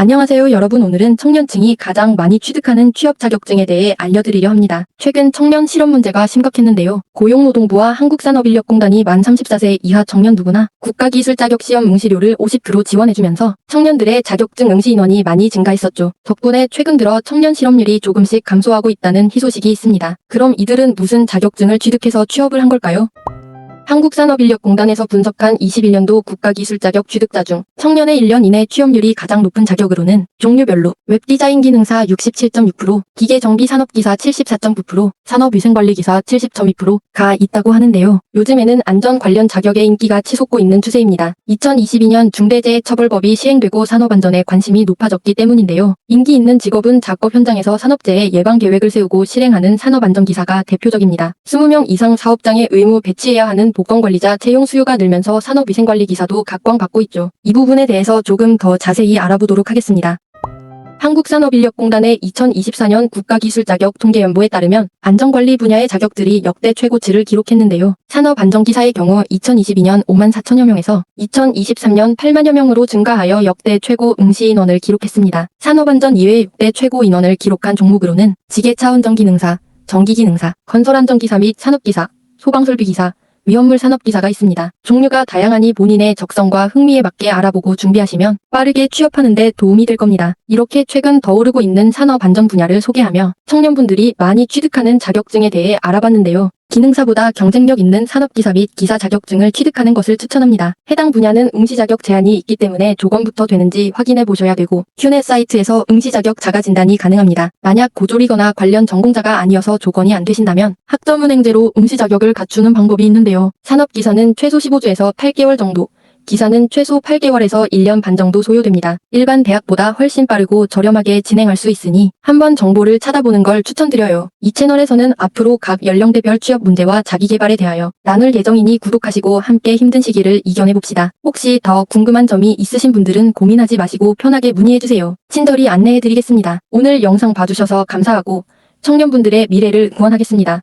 안녕하세요 여러분 오늘은 청년층이 가장 많이 취득하는 취업 자격증에 대해 알려드리려 합니다. 최근 청년 실업 문제가 심각했는데요. 고용노동부와 한국산업인력공단이 만 34세 이하 청년 누구나 국가기술 자격 시험 응시료를 50% 지원해주면서 청년들의 자격증 응시 인원이 많이 증가했었죠. 덕분에 최근 들어 청년 실업률이 조금씩 감소하고 있다는 희소식이 있습니다. 그럼 이들은 무슨 자격증을 취득해서 취업을 한 걸까요? 한국산업인력공단에서 분석한 21년도 국가기술 자격 취득자 중 청년의 1년 이내 취업률이 가장 높은 자격으로는 종류별로 웹디자인 기능사 67.6%, 기계정비산업기사 74.9%, 산업위생관리기사 70.2%가 있다고 하는데요. 요즘에는 안전 관련 자격의 인기가 치솟고 있는 추세입니다. 2022년 중대재해처벌법이 시행되고 산업안전에 관심이 높아졌기 때문인데요. 인기 있는 직업은 작업 현장에서 산업재해 예방 계획을 세우고 실행하는 산업안전기사가 대표적입니다. 20명 이상 사업장에 의무 배치해야 하는 보건관리자 채용 수요가 늘면서 산업위생관리 기사도 각광받고 있죠. 이 부분에 대해서 조금 더 자세히 알아보도록 하겠습니다. 한국산업인력공단의 2024년 국가기술자격 통계연보에 따르면 안전관리 분야의 자격들이 역대 최고치를 기록했는데요. 산업안전기사의 경우 2022년 5만 4천여 명에서 2023년 8만여 명으로 증가하여 역대 최고 응시 인원을 기록했습니다. 산업안전 이외 역대 최고 인원을 기록한 종목으로는 지게차 운전기능사, 전기기능사, 건설안전기사 및 산업기사, 소방설비기사, 위험물 산업기사가 있습니다. 종류가 다양하니 본인의 적성과 흥미에 맞게 알아보고 준비하시면 빠르게 취업하는 데 도움이 될 겁니다. 이렇게 최근 더 오르고 있는 산업 안전 분야를 소개하며 청년분들이 많이 취득하는 자격증에 대해 알아봤는데요. 기능사보다 경쟁력 있는 산업기사 및 기사 자격증을 취득하는 것을 추천합니다. 해당 분야는 응시 자격 제한이 있기 때문에 조건부터 되는지 확인해 보셔야 되고 큐넷 사이트에서 응시 자격 자가 진단이 가능합니다. 만약 고졸이거나 관련 전공자가 아니어서 조건이 안 되신다면 학점은행제로 응시 자격을 갖추는 방법이 있는데요. 산업기사는 최소 15주에서 8개월 정도 기사는 최소 8개월에서 1년 반 정도 소요됩니다. 일반 대학보다 훨씬 빠르고 저렴하게 진행할 수 있으니 한번 정보를 찾아보는 걸 추천드려요. 이 채널에서는 앞으로 각 연령대별 취업 문제와 자기개발에 대하여 나눌 예정이니 구독하시고 함께 힘든 시기를 이겨내봅시다. 혹시 더 궁금한 점이 있으신 분들은 고민하지 마시고 편하게 문의해주세요. 친절히 안내해드리겠습니다. 오늘 영상 봐주셔서 감사하고 청년분들의 미래를 응원하겠습니다.